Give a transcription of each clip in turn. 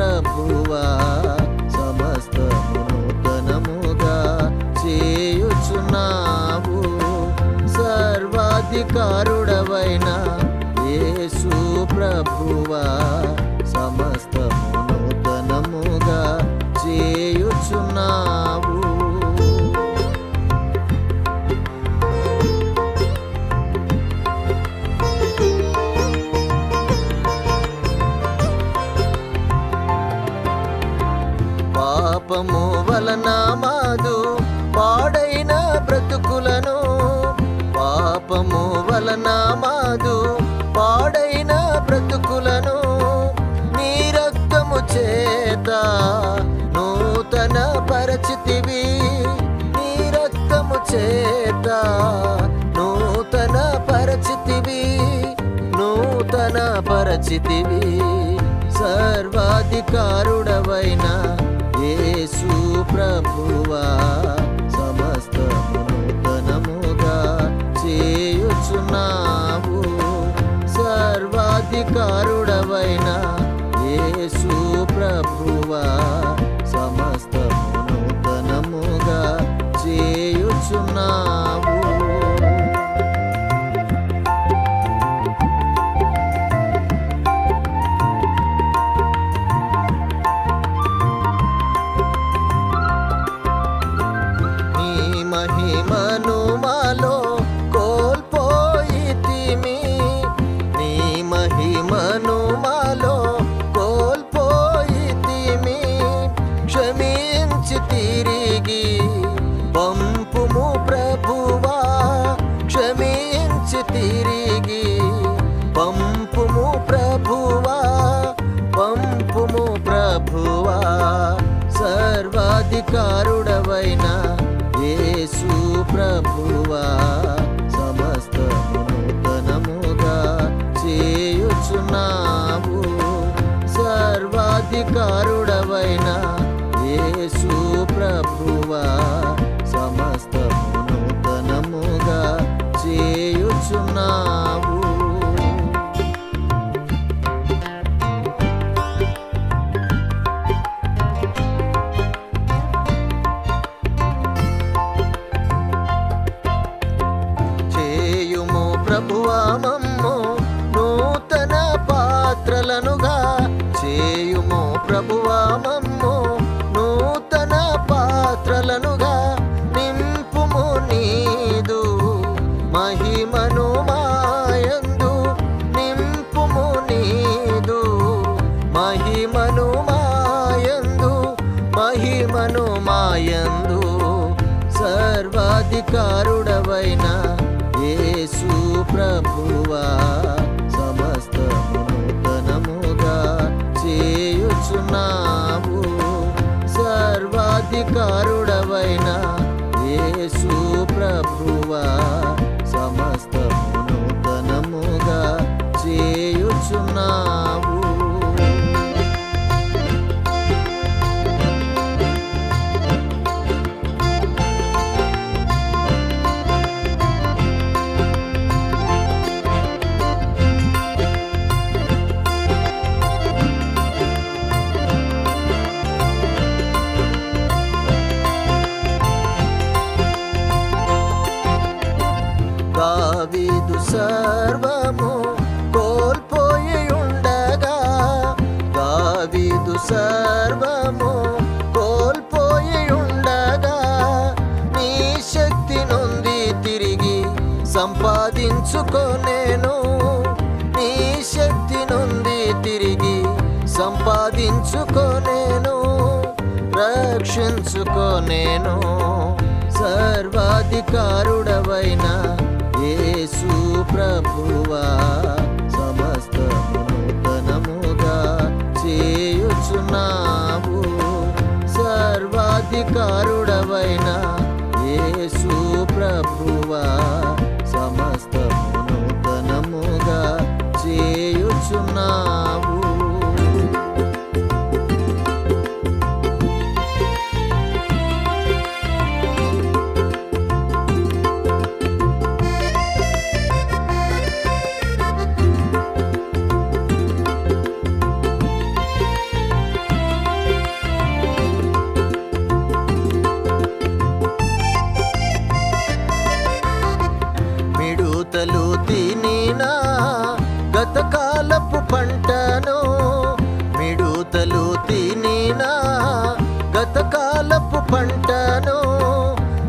ప్రభువా సమస్తము నూతనముగా చేయుచున్నావు. సర్వాధికారుడవైన యేసు ప్రభువా. పాపము వలన మాదు పాడైన బ్రతుకులను. పాపము వలన మాదు పాడైన బ్రతుకులను. నీ రక్తము చేత నూతన పరచితివి. నీ రక్తము చేత నూతన పరచితివి. నూతన పరచితివి. సర్వాధికారుడ సర్వాధికారుడవైన యేసు ప్రభువా. అధికారుడవైన యేసు ప్రభువా సమస్త నూతనముగా చేయుచున్నావు. సర్వాధికారుడవైన సంపాదించుకోనేను నీ శక్తి నుండి తిరిగి సంపాదించుకోనేను రక్షించుకోనేను సర్వాధికారుడవైన యేసు ప్రభువా సమస్త నూతనముగా చేయుచున్నావు. సర్వాధికారు పంటను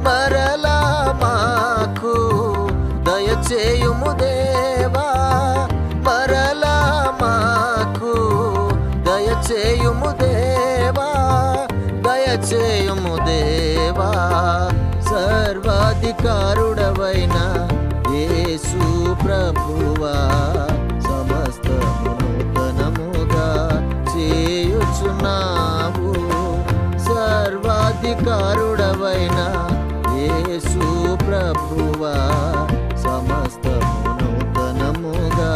మరలా మాకు దయచేయుము దేవా. మరలా మాకు దయచేయుము దేవా. దయచేయుము దేవా. సర్వాధికారుడవైన యేసు ప్రభువా. సర్వాధికారుడవైన యేసు ప్రభువా సమస్తము నూతనముగా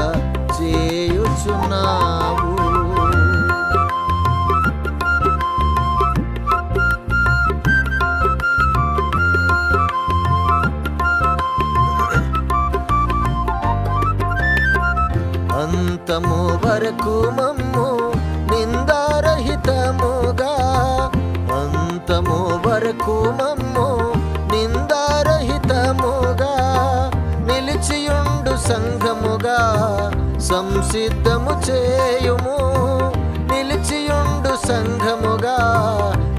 చేయుచున్నావు. అంతము వరకు మా వరకు మమ్ము నిందారహితముగా నిలిచియుండు సంఘముగా సంసిద్ధము చేయుము. నిలిచియుండు సంఘముగా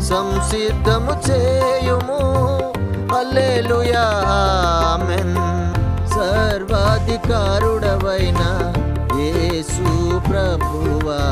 సంసిద్ధము చేయుము. Alleluia amen. సర్వాధికారుడవైన యేసు ప్రభువా.